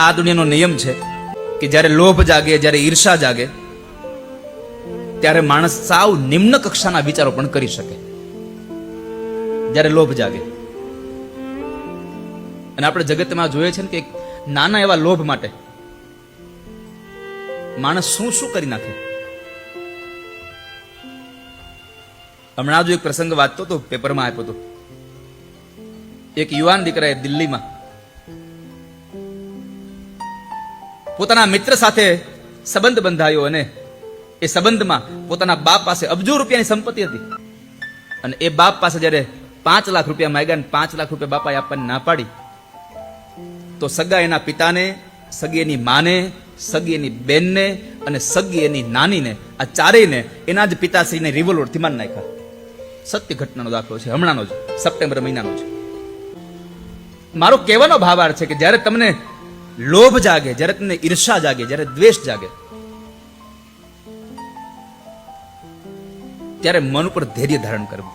આ દુનિયાનો નિયમ છે કે જ્યારે લોભ જાગે, જ્યારે ઈર્ષા જાગે, ત્યારે માણસ સાવ નિમ્ન કક્ષાના વિચારો પણ કરી શકે. જ્યારે લોભ જાગે. અને આપણે જગતમાં જોઈએ છે ને કે નાના એવા લોભ માટે માણસ શું શું કરી નાખે. હમણાં જ એક પ્રસંગ વાંચતો હતો, પેપરમાં આપ્યો હતો. એક યુવાન દીકરાએ દિલ્હીમાં પોતાના મિત્ર સાથે સંબંધ બંધાયો અને એ સંબંધમાં પોતાના બાપ પાસે અબજો રૂપિયાની સંપત્તિ હતી. અને એ બાપ પાસે જ્યારે પાંચ લાખ રૂપિયા માંગ્યા પાંચ લાખ રૂપિયા બાપાએ આપણને ના પાડી, તો સગા એના પિતાને, સગી એની માને, સગી એની બેનને અને સગી એની નાનીને, આ ચારેયને એના જ પિતાશ્રીને રિવોલ્વરથી મારી નાખ્યા. સત્ય ઘટનાનો દાખલો છે, હમણાંનો જ, સપ્ટેમ્બર મહિનાનો છે મારો કહેવાનો ભાવાર છે કે જ્યારે તમને લોભ જાગે, જ્યારે તમને ઈર્ષા જાગે, જ્યારે દ્વેષ જાગે, ત્યારે મન ઉપર ધૈર્ય ધારણ કરવું.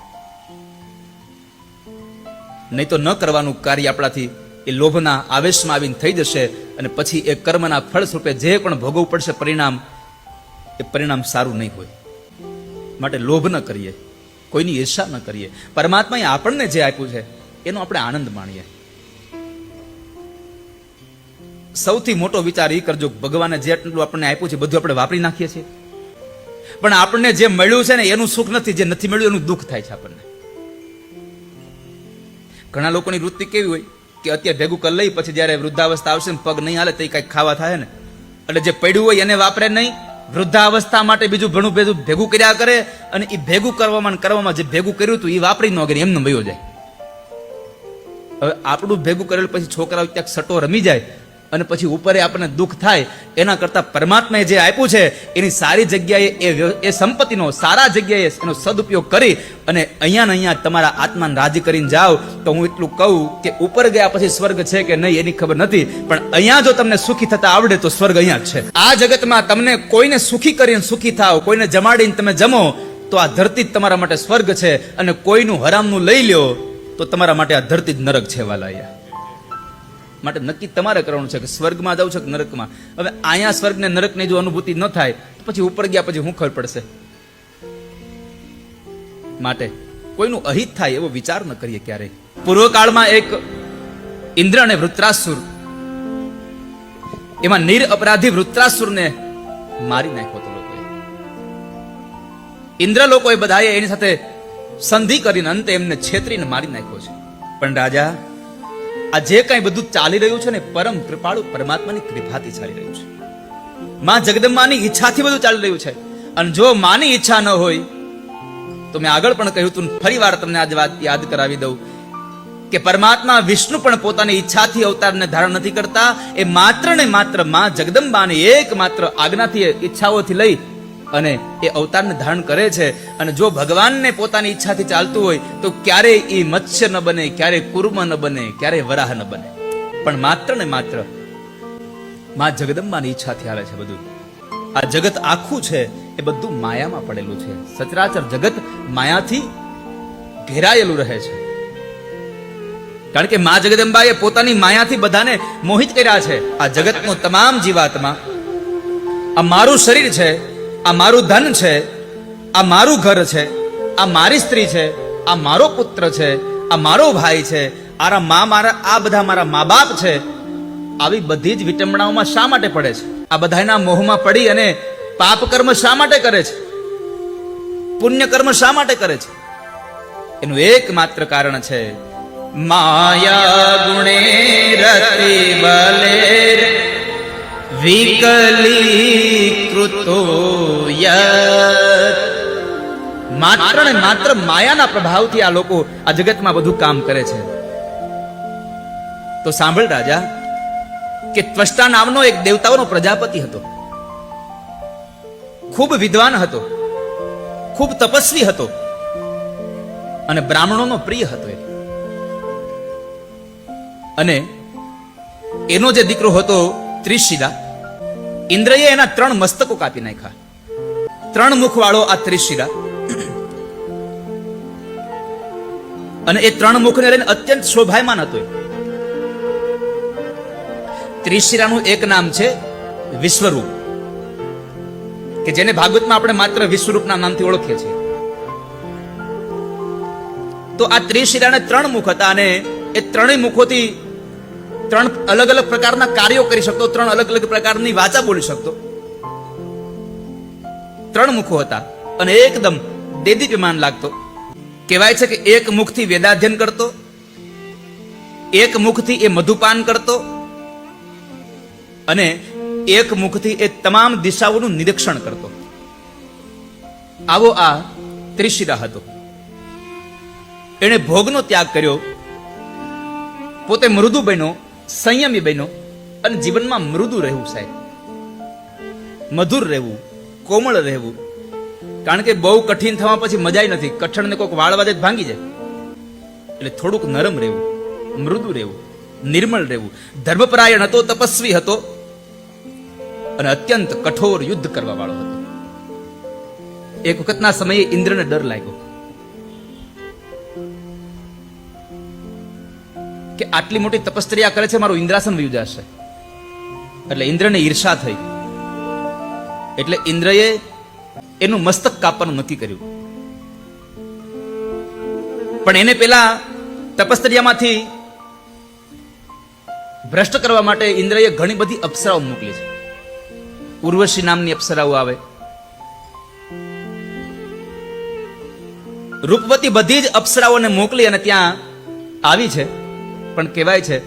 નહીં તો ન કરવાનું કાર્ય આપણાથી એ લોભના આવેશમાં આવીને થઈ જશે અને પછી એ કર્મના ફળ સ્વરૂપે જે પણ ભોગવવું પડશે પરિણામ, એ પરિણામ સારું નહીં હોય. માટે લોભ ન કરીએ, કોઈની ઈર્ષા ન કરીએ. પરમાત્માએ આપણને જે આપ્યું છે, એનો આપણે આનંદ માણીએ. સૌથી મોટો વિચાર એ કરજો ભગવાને જેટલું આપણને આપ્યું છે, બધું આપણે વાપરી નાખીએ છીએ. પણ આપણને જે મળ્યું છે ને, એનું સુખ નથી, જે નથી મળ્યું, એનું દુઃખ થાય છે આપણને. ઘણા લોકોની વૃત્તિ કેવી હોય કે અત્યારે ભેગું કરી લઈ, પછી જ્યારે વૃદ્ધાવસ્થા આવશે ને, પગ નહીં હાલે, તો કંઈક ખાવા થાય ને. એટલે જે પડ્યું હોય એને વાપરે નહીં. વૃદ્ધાવસ્થા માટે બીજું ઘણું ભેગું ભેગું કર્યા કરે અને એ ભેગું કરવામાં કરવામાં જે ભેગું કર્યું હતું એ વાપરી ન કરે, એમને વયો જાય. હવે આપણું ભેગું કરેલ પછી છોકરાઓ ક્યાંક સટો રમી જાય અને પછી ઉપરે આપણને દુઃખ થાય, એના કરતાં પરમાત્માએ જે આપ્યું છે, એની સારી જગ્યાએ એ એ સંપત્તિનો, સારા જગ્યાએ એનો સદુપયોગ કરી અને અહીંયા ને અહીંયા તમારા આત્માને રાજી કરીને જાઓ, તો હું એટલું કહું કે ઉપર ગયા પછી સ્વર્ગ છે કે નહીં એની ખબર નથી, પણ અહીંયા જો તમને સુખી થતા આવડે તો સ્વર્ગ અહીંયા જ છે. આ જગતમાં તમને કોઈને સુખી કરીને સુખી થાવ કોઈને જમાડીને તમે જમો, તો આ ધરતી જ તમારા માટે સ્વર્ગ છે અને કોઈનું હરામનું લઈ લ્યો, તો તમારા માટે આ ધરતી જ નરક છે વાલા અહીંયા માટે નક્કી તમારે કરવાનું છે કે સ્વર્ગમાં જવું છે કે નરકમાં? હવે અહીંયા સ્વર્ગ ને નરકની જો અનુભૂતિ ન થાય પછી ઉપર ગયા પછી હું ખબર પડશે. માટે કોઈનું અહિત થાય એવો વિચાર ન કરીએ ક્યારેય. પૂર્વકાળમાં એક ઇન્દ્ર અને વૃત્રાસુર, એમાં નિર અપરાધી વૃત્રાસુરને મારી નાખ્યો હતો લોકોએ. ઇન્દ્ર લોકોએ બધાએ એની સાથે સંધિ કરીને અંતે એમને છેતરીને મારી નાખ્યો છે. પણ રાજા આ જે કઈ બધું ચાલી રહ્યું છે ને, પરમ કૃપાળુ પરમાત્માની કૃપાથી ચાલી રહ્યું છે. માં જગદંબાની ઈચ્છાથી બધું ચાલી રહ્યું છે. અને જો માની ઈચ્છા ન હોય, તો મેં આગળ પણ કહ્યું તું ફરી વાર તમને આજ વાત યાદ કરાવી દઉં કે પરમાત્મા વિષ્ણુ પણ પોતાની ઈચ્છાથી અવતારને ધારણ નથી કરતા. એ માત્ર ને માત્રમાં જગદંબાની એક માત્ર આજ્ઞાથી ઈચ્છાઓથી લઈ અને એ અવતારને ધારણ કરે છે. અને જો ભગવાનને પોતાની ઈચ્છાથી ચાલતું હોય, તો ક્યારેય એ મત્સ્ય ન બને, ક્યારેય કુર્મ ન બને, ક્યારેય વરાહ ન બને. પણ માત્ર ને માત્ર મા જગદંબાની ઈચ્છાથી આવે છે બધું. આ જગત આખું છે, એ બધું માયામાં પડેલું છે. સચરાચર જગત માયાથી ઘેરાયેલું રહે છે. કારણ કે મા જગદંબાએ પોતાની માયાથી બધાને મોહિત કર્યા છે. આ જગતનો તમામ જીવાત્મા, આ મારું શરીર છે આ મારું ધન છે, આ મારું ઘર છે, આ મારી સ્ત્રી છે, આ મારો પુત્ર છે, આ મારો ભાઈ છે, આરા મા મારા, આ બધા મારા મા બાપ છે. આવી બધી જ વિટંબણાઓમાં શા માટે પડે છે? આ બધાના મોહમાં પડી અને પાપ કર્મ શા માટે કરે છે? પુણ્ય કર્મ શા માટે કરે છે? એનું એકમાત્ર કારણ છે, માયા ગુણે રતિ બલે વિકલીકૃતો માત્ર ને માત્ર માયાના પ્રભાવથી આ લોકો આ જગતમાં બધું કામ કરે છે. તો સાંભળ રાજા, કે ત્વષ્ટા નામનો એક દેવતાઓનો પ્રજાપતિ હતો. ખૂબ વિદ્વાન હતો. ખૂબ તપસ્વી હતો. અને બ્રાહ્મણોનો પ્રિય હતો એ. અને એનો જે દીકરો હતો ત્રિશિલા ઇન્દ્રએ એના ત્રણ મસ્તકો કાપી નાખ્યા. ત્રણ મુખ વાળો આ ત્રિશિરા. અને એ ત્રણ મુખને લઈને અત્યંત શોભાયમાન હતો ત્રિશિરાનું એક નામ છે વિશ્વરૂપ, કે જેને ભાગવતમાં આપણે માત્ર વિશ્વરૂપના નામથી ઓળખીએ છીએ. તો આ ત્રિશિરાને ત્રણ મુખ હતા અને એ ત્રણેય મુખોથી ત્રણ અલગ અલગ પ્રકારના કાર્યો કરી શકતો, ત્રણ અલગ અલગ પ્રકારની વાચા બોલી શકતો. ત્રણ મુખો હતા અને એકદમ દેદીપ્યમાન લાગતો. કહેવાય છે કે એક મુખથી વેદાધ્યન કરતો, એક મુખથી એ મધુપાન કરતો અને એક મુખથી એ તમામ દિશાઓનું નિરીક્ષણ કરતો. આવો આ ત્રિશિરા હતો. એણે ભોગનો ત્યાગ કર્યો. પોતે મૃદુ બન્યો. સંયમી બન્યો અને જીવનમાં મૃદુ રહેવું સાહેબ. મધુર રહેવું, કોમળ રહેવું. કારણ કે બહુ કઠિન થવા પછી મજાય નથી. કઠણને કોઈક વાળવા દે ભાંગી જાય. એટલે થોડુંક નરમ રહેવું, મૃદુ રહેવું, નિર્મળ રહેવું. ધર્મપરાયણ હતો, તપસ્વી હતો. અને અત્યંત કઠોર યુદ્ધ કરવા વાળો હતો. એક વખતના સમયે ઇન્દ્રને ડર લાગ્યો. કે આટલી મોટી તપસ્તર્યા કરે છે, મારું ઇન્દ્રાસન વયું એટલે ઇન્દ્રને ઈર્ષા થઈ. એટલે ઇન્દ્રએ એનું મસ્તક કાપવાનું નક્કી કર્યું. પણ એને પેલા તપસ્તર્યામાંથી ભ્રષ્ટ કરવા માટે ઇન્દ્રએ ઘણી બધી અપ્સરાઓ મોકલી છે. ઉર્વશી નામની અપ્સરાઓ આવે. રૂપવતી બધી જ અપ્સરાઓને મોકલી અને ત્યાં આવી છે. પણ કહેવાય છે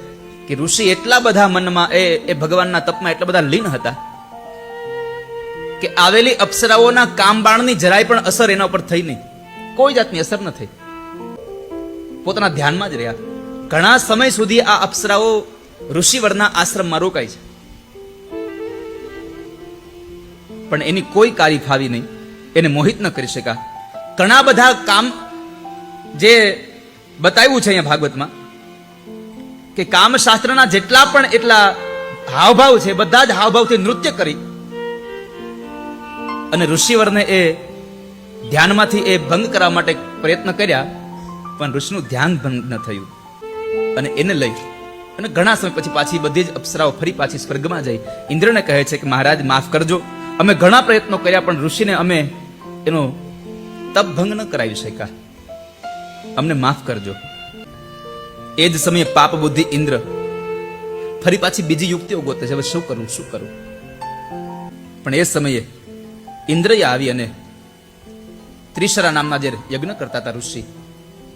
કે ઋષિ એટલા બધા મનમાં એ એ ભગવાનના તપમાં એટલા બધા લીન હતા કે આવેલી અપ્સરાઓના કામબાણની જરાય પણ અસર એના ઉપર થઈ નહીં. કોઈ જાતની અસર ન થઈ. પોતાના ધ્યાનમાં જ રહ્યા. ઘણા સમય સુધી આ અપ્સરાઓ ઋષિવરના આશ્રમમાં રોકાય છે. પણ એની કોઈ કારી ફાવી નહીં. એને મોહિત ન કરી શકા ઘણા બધા કામ જે બતાવ્યું છે અહીંયા ભાગવતમાં કે કામશાસ્ત્રના જેટલા પણ એટલા હાવભાવ છે, બધા જ હાવભાવથી નૃત્ય કરી. અને ઋષિવરને એ ધ્યાનમાંથી એ ભંગ કરવા માટે પ્રયત્ન કર્યા, પણ ઋષિનું ધ્યાન ભંગ ન થયું. અને એને લઈ, અને ઘણા સમય પછી પાછી બધી જ અપ્સરાઓ ફરી પાછી સ્વર્ગમાં જઈ. ઇન્દ્રને કહે છે કે, મહારાજ, માફ કરજો. અમે ઘણા પ્રયત્નો કર્યા, પણ ઋષિને અમે એનો તપ ભંગ ન કરાવી શક્યા. અમને માફ કરજો. એ જ સમયે પાપ બુદ્ધિ ઇન્દ્ર ફરી પાછી બીજી યુક્તિઓ ગોતે છે. હવે શું કરું શું કરું? પણ એ સમયે ઇન્દ્રએ આવી અને ત્રિશરા નામના જે યજ્ઞ કરતા હતા ઋષિ,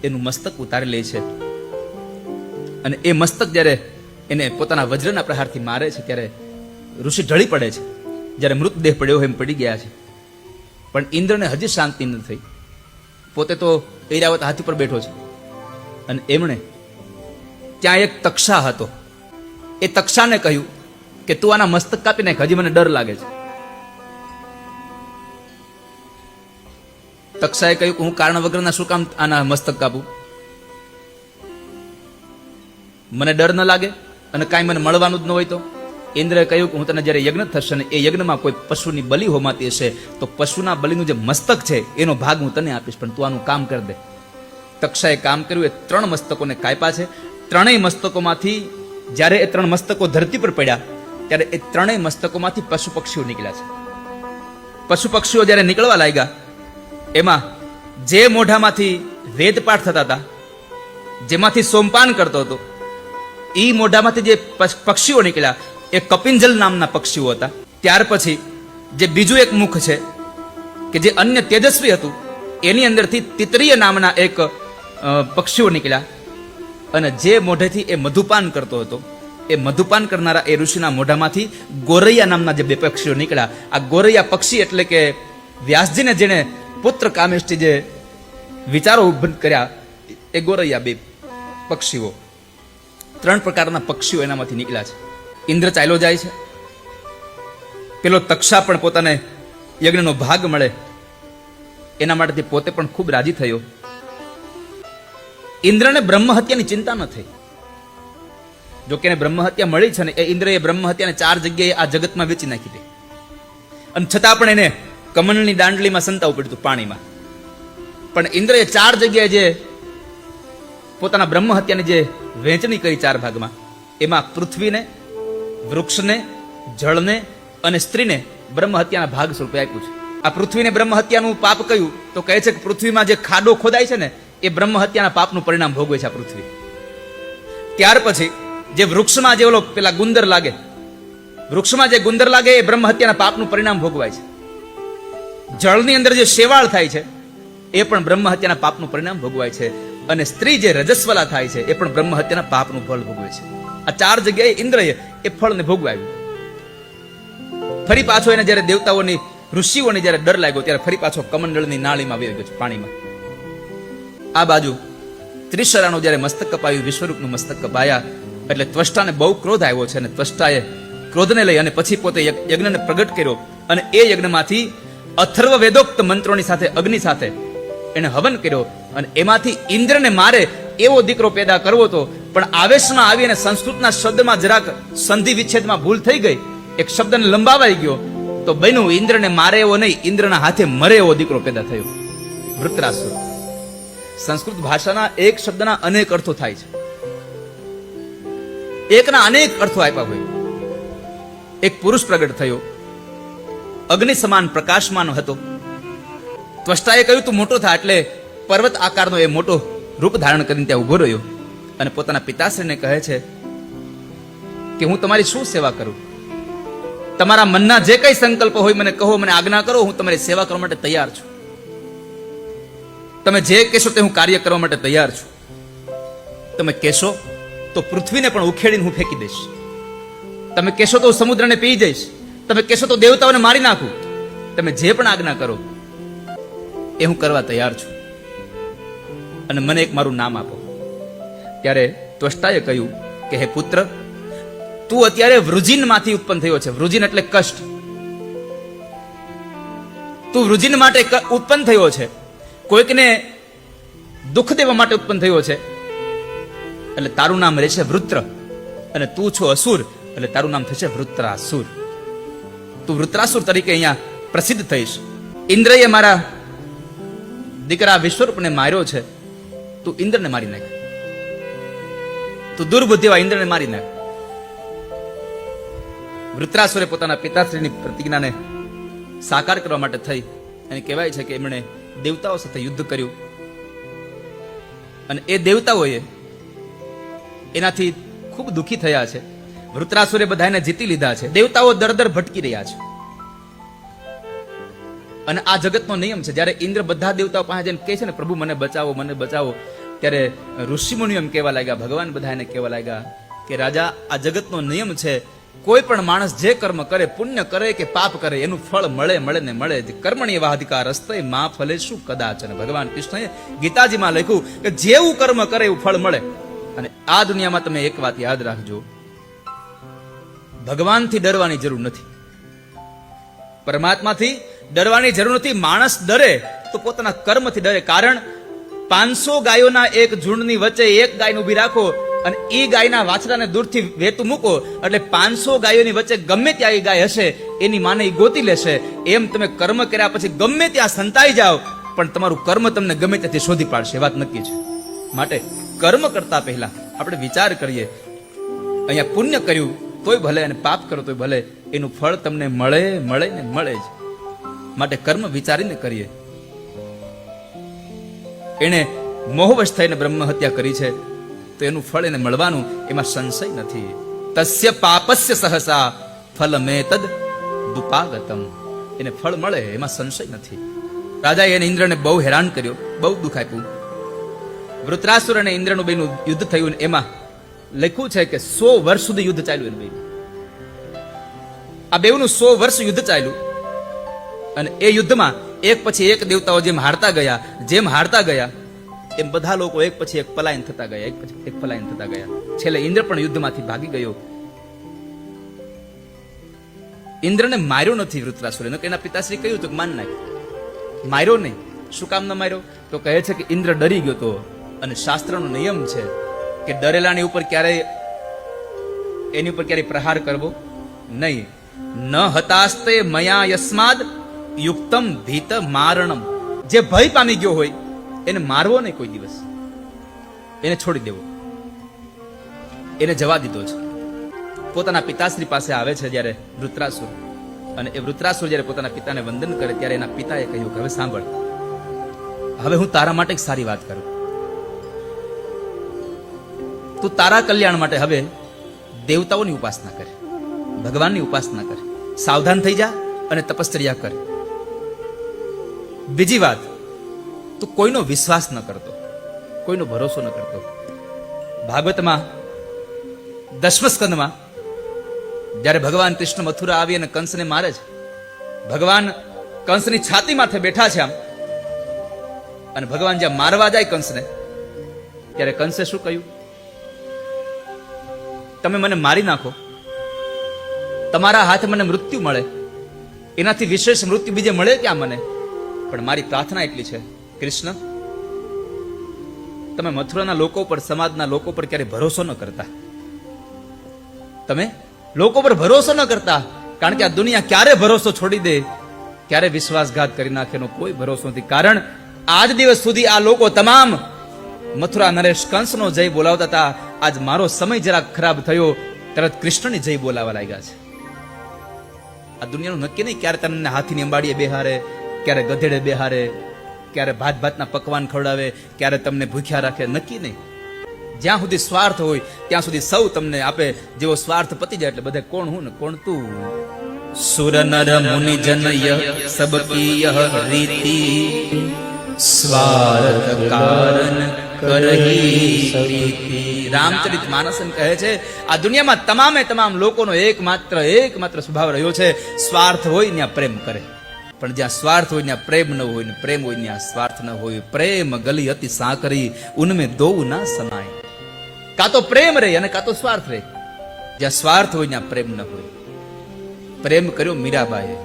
એનું મસ્તક ઉતારી લે છે. અને એ મસ્તક જ્યારે એને પોતાના વજ્રના પ્રહારથી મારે છે, ત્યારે ઋષિ ઢળી પડે છે. જ્યારે મૃતદેહ પડ્યો હોય એમ પડી ગયા છે. પણ ઇન્દ્રને હજી શાંતિ ન થઈ. પોતે તો ઐરાવત હાથી પર બેઠો છે. અને એમણે ત્યાં એક તક્ષા હતો. એ તક્ષાને કહ્યું કે તું આના મસ્તક કાપી નાખ, હજી મને ડર લાગે છે. તક્ષાએ કહ્યું કે હું કારણ વગરના શું કામ આના મસ્તક કાપું? મને ડર ન લાગે અને કાંઈ મને મળવાનું જ ન હોય તો? ઇન્દ્રએ કહ્યું કે હું તને જ્યારે યજ્ઞ થશે ને એ યજ્ઞમાં કોઈ પશુની બલિ હોમાતી હશે, તો પશુના બલિનું જે મસ્તક છે, એનો ભાગ હું તને આપીશ, પણ તું આનું કામ કરી દે. તક્ષાએ કામ કર્યું, એ ત્રણ મસ્તકોને કાપ્યા છે ત્રણેય મસ્તકોમાંથી, જ્યારે એ ત્રણ મસ્તકો ધરતી પર પડ્યા, ત્યારે એ ત્રણેય મસ્તકોમાંથી પશુ પક્ષીઓ નીકળ્યા છે. પશુ પક્ષીઓ જ્યારે નીકળવા લાગ્યા, એમાં જે મોઢામાંથી વેદપાઠ થતા હતા, જેમાંથી સોમપાન કરતો હતો એ મોઢામાંથી જે પક્ષીઓ નીકળ્યા, એ કપિંજલ નામના પક્ષીઓ હતા. ત્યાર પછી જે બીજું એક મુખ છે, કે જે અન્ય તેજસ્વી હતું, એની અંદરથી તિતરીય નામના એક પક્ષીઓ નીકળ્યા. અને જે મોઢેથી એ મધુપાન કરતો હતો, એ મધુપાન કરનારા એ ઋષિના મોઢામાંથી ગોરૈયા નામના જે બે પક્ષીઓ નીકળ્યા. આ ગોરૈયા પક્ષી એટલે કે વ્યાસજીને જેણે પુત્ર કામેષ્ટી જે વિચારો ઉભન કર્યા, એ ગોરૈયા બે પક્ષીઓ. ત્રણ પ્રકારના પક્ષીઓ એનામાંથી નીકળ્યા છે. ઇન્દ્ર ચાલ્યો જાય છે. પેલો તક્ષા પણ પોતાને યજ્ઞનો ભાગ મળે. એના માટે તે પોતે પણ ખૂબ રાજી થયો. ઇન્દ્રને બ્રહ્મ હત્યાની ચિંતા ન થઈ. જો કે બ્રહ્મ હત્યા મળી છે ને એ ઇન્દ્રએ બ્રહ્મ હત્યાને ચાર જગ્યાએ આ જગતમાં વેચી નાખી દે. અને છતાં પણ એને કમલની દાંડલીમાં સંતાવું પડ્યું પાણીમાં. પણ ઇન્દ્રએ ચાર જગ્યાએ જે પોતાના બ્રહ્મ હત્યાની જે વહેંચણી કરી ચાર ભાગમાં, એમાં પૃથ્વીને, વૃક્ષને, જળને અને સ્ત્રીને બ્રહ્મ હત્યાના ભાગ સ્વરૂપે આપ્યું છે. આ પૃથ્વીને બ્રહ્મ હત્યાનું પાપ કહ્યું, તો કહે છે કે પૃથ્વીમાં જે ખાડો ખોદાય છે ને એ બ્રહ્મ હત્યાના પાપનું પરિણામ ભોગવે છે આ પૃથ્વી. ત્યાર પછી જે વૃક્ષમાં જે ઓલો પેલા ગુંદર લાગે, વૃક્ષમાં જે ગુંદર લાગે એ બ્રહ્મ હત્યાના પાપનું પરિણામ ભોગવાય છે. જળની અંદર જે શેવાળ થાય છે, એ પણ બ્રહ્મ હત્યાના પાપનું પરિણામ ભોગવાય છે. અને સ્ત્રી જે રજસ્વલા થાય છે, એ પણ બ્રહ્મ હત્યાના પાપનું ફળ ભોગવે છે. આ ચાર જગ્યાએ ઇન્દ્રએ એ ફળને ભોગવાયું. ફરી પાછો એને જ્યારે દેવતાઓની, ઋષિઓને જ્યારે ડર લાગ્યો, ત્યારે ફરી પાછો કમંડળની નાળીમાં ગયો છે પાણીમાં. આ બાજુ ત્રિશરાનું જ્યારે મસ્તક કપાયું, વિશ્વરૂપનું મસ્તક કપાયા, એટલે ત્વષ્ટાને બહુ ક્રોધ આવ્યો છે અને ત્વષ્ટાએ ક્રોધને લઈ અને પછી પોતે યજ્ઞને પ્રગટ કર્યો અને એ યજ્ઞમાંથી અથર્વ વેદોક્ત મંત્રોની સાથે, અગ્નિ સાથે એને હવન કર્યો અને એમાંથી ઇન્દ્રને મારે એવો દીકરો પેદા કરવો હતો પણ આવેશમાં આવી અને સંસ્કૃતના શબ્દમાં જરાક સંધિ વિચ્છેદમાં ભૂલ થઈ ગઈ, એક શબ્દને લંબાવાઈ ગયો, તો બન્યું ઇન્દ્રને મારે એવો નહીં, ઇન્દ્રના હાથે મરે એવો દીકરો પેદા થયો. વૃત્રાસુર. સંસ્કૃત ભાષાના એક શબ્દના અનેક અર્થો થાય છે. એકના અનેક અર્થો આપ્યા હોય. એક પુરુષ પ્રગટ થયો. અગ્નિ સમાન પ્રકાશમાન હતો. ત્વષ્ટાએ કહ્યું, તું મોટો થા, એટલે પર્વત આકારનો એ મોટો રૂપ ધારણ કરીને ત્યાં ઊભો રહ્યો અને પોતાના પિતાશ્રીને કહે છે કે, હું તમારી શું સેવા કરું? તમારા મનના જે કઈ સંકલ્પ હોય, મને કહો, મને આજ્ઞા કરો, હું તમારી સેવા કરવા માટે તૈયાર છું. તમે જે કહેશો તે હું કાર્ય કરવા માટે તૈયાર છું. તમે કહેશો તો પૃથ્વીને પણ ઉખેડીને હું ફેંકી દઈશ. તમે કહેશો તો સમુદ્રને પી જઈશ. તમે કહેશો તો દેવતાઓને મારી નાખું. તમે જે પણ આજ્ઞા કરો એ હું કરવા તૈયાર છું. અને મને એક મારું નામ આપો. ત્યારે ત્વષ્ટાએ કહ્યું કે, હે પુત્ર, તું અત્યારે વૃજિનમાંથી ઉત્પન્ન થયો છે. વૃજિન એટલે કષ્ટ. તું વૃજિન માટે ઉત્પન્ન થયો છે. કોઈકને દુઃખ દેવા માટે ઉત્પન્ન થયો છે. એટલે તારું નામ રહેશે વૃત્ર અને તું છો અસુર. એટલે તારું નામ થશે વૃત્રાસુર. તું વૃત્રાસુર તરીકે અહીંયા પ્રસિદ્ધ થઈશ. ઇન્દ્રએ મારા દીકરા વિશ્વરૂપને માર્યો છે. તું ઇન્દ્રને મારી નાખ. તું દુર્બુદ્ધિવા ઇન્દ્રને મારી નાખ. વૃત્રાસુરે પોતાના પિતાશ્રીની પ્રતિજ્ઞાને સાકાર કરવા માટે થઈ. અને કહેવાય છે કે એમણે દેવતાઓ સાથે યુદ્ધ કર્યું. અને એ દેવતાઓએ એનાથી ખૂબ દુઃખી થયા છે. વૃત્રાસુરે બધાને જીતી લીધા છે. દેવતાઓ દર ભટકી રહ્યા છે. અને આ જગતનો નિયમ છે, જ્યારે ઇન્દ્ર બધા દેવતાઓ પાસે જઈને કહે છે ને, પ્રભુ, મને બચાવો મને બચાવો, ત્યારે ઋષિમુનિઓ એમ કહેવા લાગ્યા, ભગવાન બધા એને કહેવા લાગ્યા કે, રાજા, આ જગતનો નિયમ છે કોઈ પણ માણસ જે કર્મ કરે, પુણ્ય કરે કે પાપ કરે, એનું ફળ મળે મળે ને મળે કર્મણી વાધિકાર હસ્તે માં ફલે શું કદાચ ભગવાન કૃષ્ણએ ગીતાજીમાં લખ્યું કે જેવું કર્મ કરે એવું ફળ મળે. અને આ દુનિયામાં તમે એક વાત યાદ રાખજો. ભગવાનથી ડરવાની જરૂર નથી. પરમાત્માથી ડરવાની જરૂર નથી. માણસ ડરે તો પોતાના કર્મથી ડરે. કારણ પાંચસો ગાયોના એક ઝુંડની વચ્ચે એક ગાયને ઊભી રાખો અને એ ગાયના વાછડાને દૂરથી વેતું મૂકો, એટલે પાંચસો ગાયોની વચ્ચે ગમે ત્યાં એ ગાય હશે, એની માને એ ગોતી લેશે. એમ તમે કર્મ કર્યા પછી ગમે ત્યાં સંતાઈ જાઓ, પણ તમારું કર્મ તમને ગમે ત્યાંથી શોધી પાડશે. વાત નક્કી છે. માટે કર્મ કરતા પહેલા આપણે વિચાર કરીએ. અહીંયા પુણ્ય કર્યું, તોય ભલે અને પાપ કરો તોય ભલે, એનું ફળ તમને મળે મળે ને મળે જ. માટે કર્મ વિચારીને કરીએ. એણે મોહવશ થઈને બ્રહ્મ હત્યા કરી છે. તો એનું ફળ એને મળવાનું એમાં સંશય નથી. તસ્ય પાપસ્ય સહસા ફલ મે તદ દુપાગતમ. એને ફળ મળે એમાં સંશય નથી. રાજા એને ઇન્દ્રને બહુ હેરાન કર્યો, બહુ દુઃખ આપ્યું. વૃત્રાસુર અને ઇન્દ્રનું બેનું યુદ્ધ થયું એમાં લખ્યું છે કે સો વર્ષ સુધી યુદ્ધ ચાલ્યું એનું આ બેવનું સો વર્ષ યુદ્ધ ચાલ્યું અને એ યુદ્ધમાં એક પછી એક દેવતાઓ જેમ હારતા ગયા, જેમ હારતા ગયા એમ બધા લોકો એક પછી એક પલાયન થતા ગયા, એક પછી એક પલાયન થતા ગયા. છેલ્લે ઇન્દ્ર પણ યુદ્ધમાંથી ભાગી ગયો. ઇન્દ્રને માર્યો નથી વૃત્રાસુરે. નકર એના પિતાશ્રી કહ્યું તો માન નાખ. માર્યો નહીં. શું કામ ન માર્યો? તો કહે છે કે ઇન્દ્ર ડરી ગયો તો. અને શાસ્ત્રનો નિયમ છે કે ડરેલાની ઉપર ક્યારેય, એની ઉપર ક્યારેય પ્રહાર કરવો નહીં. ન હતાસ્તે મયા યસ્માદ યુક્તમ ભીત મારણમ. જે ભય પામી ગયો હોય એને મારવો નહીં કોઈ દિવસ. એને છોડી દેવો. એને જવા દીધો છે. પોતાના પિતાશ્રી પાસે આવે છે જ્યારે વૃત્રાસુર. અને એ વૃત્રાસુર જ્યારે પોતાના પિતાને વંદન કરે ત્યારે એના પિતાએ કહ્યું કે, હવે સાંભળ. હવે હું તારા માટે સારી વાત કરું. તું તારા કલ્યાણ માટે હવે દેવતાઓની ઉપાસના કર. ભગવાનની ઉપાસના કર. સાવધાન થઈ જા અને તપશ્ચર્યા કર. બીજી વાત તું કોઈનો વિશ્વાસ ન કરતો. કોઈનો ભરોસો ન કરતો. ભાગવતમાં, દશમસ્કંદમાં, જ્યારે ભગવાન કૃષ્ણ મથુરા આવી અને કંસને મારે છે, ભગવાન કંસની છાતી માથે બેઠા છે આમ, અને ભગવાન જ્યાં મારવા જાય કંસને, ત્યારે કંસે શું કહ્યું? તમે મને મારી નાખો. તમારા હાથે મને મૃત્યુ મળે. એનાથી વિશેષ મૃત્યુ બીજે મળે ક્યાં મને? પણ મારી પ્રાર્થના એટલી છે. કૃષ્ણ, તમે મથુરાના લોકો પર સમાજના લોકો પર ક્યારે ભરોસો ન કરતા? તમે લોકો પર ભરોસો ન કરતા, કારણ કે આ દુનિયા ક્યારે ભરોસો છોડી દે? ક્યારે વિશ્વાસઘાત કરી નાખે એનો કોઈ ભરોસો નથી. કારણ આજ દિવસ સુધી આ લોકો તમામ મથુરા નરેશ કંસનો જય બોલાવતા હતા. આજ મારો સમય જરા ખરાબ થયો. તરત કૃષ્ણની જય બોલાવા લાગ્યા છે. આ દુનિયાનું નક્કી નહીં ક્યારે તમને હાથીની અંબાડીએ બેહારે, ક્યારે ગધેડે બેહારે ક્યારે ભાત ભાતના પકવાન ખવડાવે, ક્યારે તમને ભૂખ્યા રાખે, નક્કી નહીં. જ્યાં સુધી સ્વાર્થ હોય, ત્યાં સુધી સૌ તમને આપે, જેવો સ્વાર્થ પતી જાય એટલે બધે કોણ હું ને કોણ તું? સુર નર મુનિ જન સબકીય રીતિ, સ્વાર્થ કારણ રામચરિત માનસન કહે છે, આ દુનિયામાં તમામે તમામ લોકોનો એકમાત્ર એકમાત્ર સ્વભાવ રહ્યો છે, સ્વાર્થ હોય ત્યાં પ્રેમ કરે. પણ જ્યાં સ્વાર્થ હોય, ત્યાં પ્રેમ ન હોય ને પ્રેમ હોય ત્યાં સ્વાર્થ ન હોય. પ્રેમ ગલી અતિ સાકરી ઉનમે દો ના સમાય. કાં તો પ્રેમ રહે અને કાં તો સ્વાર્થ રહે. જ્યાં સ્વાર્થ હોય, ત્યાં પ્રેમ ન હોય. પ્રેમ કર્યો મીરાબાઈએ.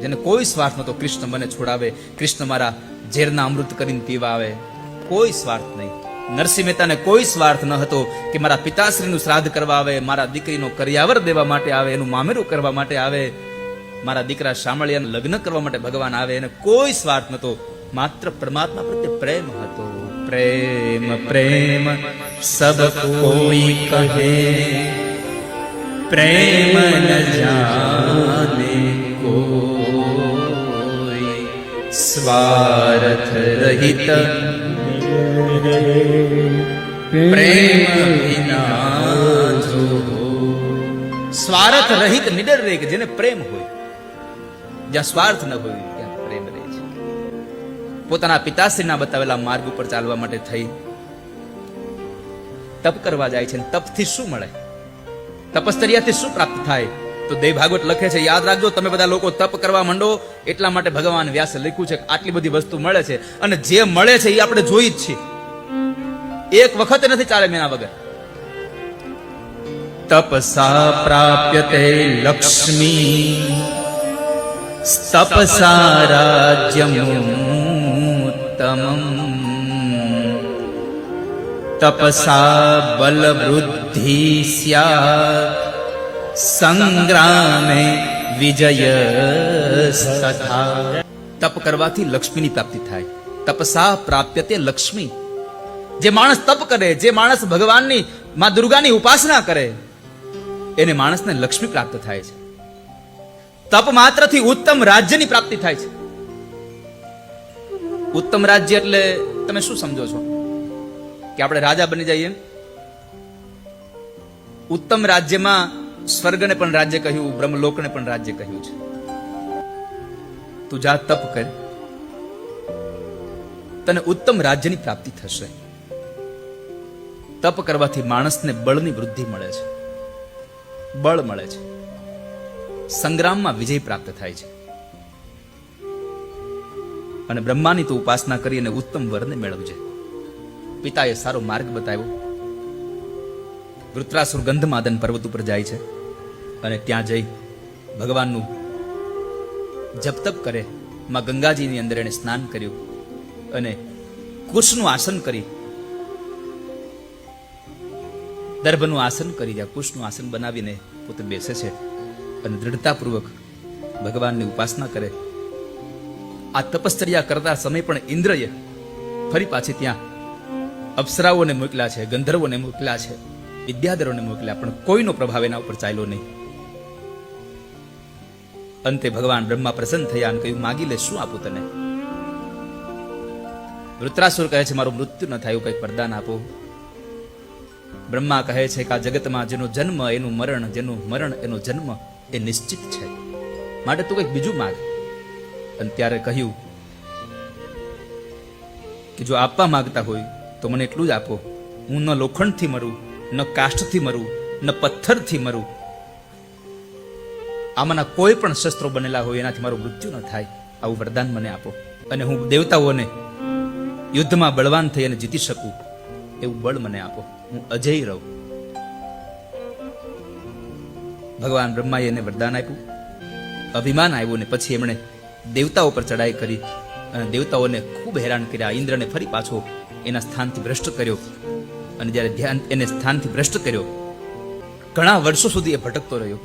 જેને કોઈ સ્વાર્થ નતો કૃષ્ણ મને છોડાવે. કૃષ્ણ મારા ઝેરના અમૃત કરીને પીવા આવે કોઈ સ્વાર્થ નહીં. નરસિંહ મહેતાને કોઈ સ્વાર્થ ન હતો કે મારા પિતાશ્રીનું શ્રાદ્ધ કરવા આવે, મારા દીકરીનો કરિયાવર દેવા માટે આવે, એનું મામેરું કરવા માટે આવે. મારા દીકરા શામળિયાને લગ્ન કરવા માટે ભગવાન આવે એને કોઈ સ્વાર્થ નતો માત્ર પરમાત્મા પ્રત્યે પ્રેમ હતો. પ્રેમ પ્રેમ, સબ કોઈ કહે. પ્રેમ ન જાને કોઈ સ્વાર્થ રહિત. પ્રેમ વિના જો સ્વાર્થ રહિત નિડર રે કે જેને પ્રેમ હોય. જ્યાં સ્વાર્થ ન હોય, ત્યાં પ્રેમ રહે છે. પોતાના પિતાશ્રીના બતાવેલા માર્ગ ઉપર ચાલવા માટે થઈ તપ કરવા જાય છે તપથી શું મળે? તપસ્તર્યાથી શું પ્રાપ્ત થાય? તો દેવ ભાગવત લખે છે, યાદ રાખજો, તમે બધા લોકો તપ કરવા માંડો, એટલા માટે ભગવાન વ્યાસે લખ્યું છે આટલી બધી વસ્તુ મળે છે. અને જે મળે છે એ આપણે જોઈ જ છીએ. એક વખત નથી ચાલે મેના વગર. તપસા પ્રાપ્યતે લક્ષ્મી. રાજ્યમુત્તમમ તપસા બલવૃદ્ધિ સ્યાત સંગ્રામે વિજય તપ કરવાથી લક્ષ્મીની પ્રાપ્તિ થાય। તપસા પ્રાપ્યતે લક્ષ્મી। જે માણસ તપ કરે, જે માણસ ભગવાનની, માં દુર્ગાની ઉપાસના કરે, એને માણસને લક્ષ્મી પ્રાપ્ત થાય છે। તપ માત્રથી ઉત્તમ રાજ્યની પ્રાપ્તિ થાય છે. ઉત્તમ રાજ્ય એટલે તમે શું સમજો છો? કે આપણે રાજા બની જઈએ? ઉત્તમ રાજ્યમાં સ્વર્ગને પણ રાજ્ય કહ્યું, બ્રહ્મલોકને પણ રાજ્ય કહ્યું છે. તું જા, તપ કર. તને ઉત્તમ રાજ્યની પ્રાપ્તિ થશે. તપ કરવાથી માણસને બળની વૃદ્ધિ મળે છે. બળ મળે છે. સંગ્રામમાં વિજય પ્રાપ્ત થાય છે. અને બ્રહ્માની તો ઉપાસના કરી અને ઉત્તમ વરને મેળવજે. પિતાએ સારો માર્ગ બતાવ્યો. વૃત્રાસુર ગંધમાદન પર્વત ઉપર જાય છે અને ત્યાં જઈ ભગવાનનું જપ તપ કરે. માં ગંગાજીની અંદર એણે સ્નાન કર્યું અને કુશનું આસન કરી. દર્ભનું આસન કરી જ્યાં કુશનું આસન બનાવીને પોતે બેસે છે. અને દૃઢતાપૂર્વક ભગવાનની ઉપાસના કરે. આ તપશ્ચર્યા કરતા સમય પણ ઇન્દ્રએ ફરી પાછી ત્યાં અપ્સરાઓને મોકલ્યા છે, ગંધર્વોને મોકલ્યા છે, વિદ્યાધરોને મોકલ્યા, પણ કોઈનો પ્રભાવ એના ઉપર ચાલ્યો નહીં. અંતે ભગવાન બ્રહ્મા પ્રસન્ન થયા અને કહ્યું, માગી લે, શું આપું તને? વૃત્રાસુર કહે છે, મારું મૃત્યુ ન થાય એવું કંઈક આપો. બ્રહ્મા કહે છે કે આ જગતમાં જેનો જન્મ, એનું મરણ, જેનું મરણ, એનો જન્મ એ નિશ્ચિત છે. માટે તું કંઈક બીજું માગ. અને ત્યારે કહ્યું, કે જો આપવા માંગતા હોય, તો મને એટલું જ આપો. હું ન લોખંડથી મરું, ન કાષ્ઠથી મરું, ન પથ્થરથી મરું. આમાંના કોઈ પણ શસ્ત્રો બનેલા હોય, એનાથી મારું મૃત્યુ ન થાય. આવું વરદાન મને આપો. અને હું દેવતાઓને યુદ્ધમાં બળવાન થઈ અને જીતી શકું. એવું બળ મને આપો. હું અજય રહું. ભગવાન બ્રહ્માએ એને વરદાન આપ્યું. અભિમાન આવ્યું ને પછી એમણે દેવતાઓ પર ચડાઈ કરી અને દેવતાઓને ખૂબ હેરાન કર્યા. ઇન્દ્રને ફરી પાછો એના સ્થાનથી ભ્રષ્ટ કર્યો. અને જ્યારે ધ્યાન એને સ્થાનથી ભ્રષ્ટ કર્યો, ઘણા વર્ષો સુધી એ ભટકતો રહ્યો.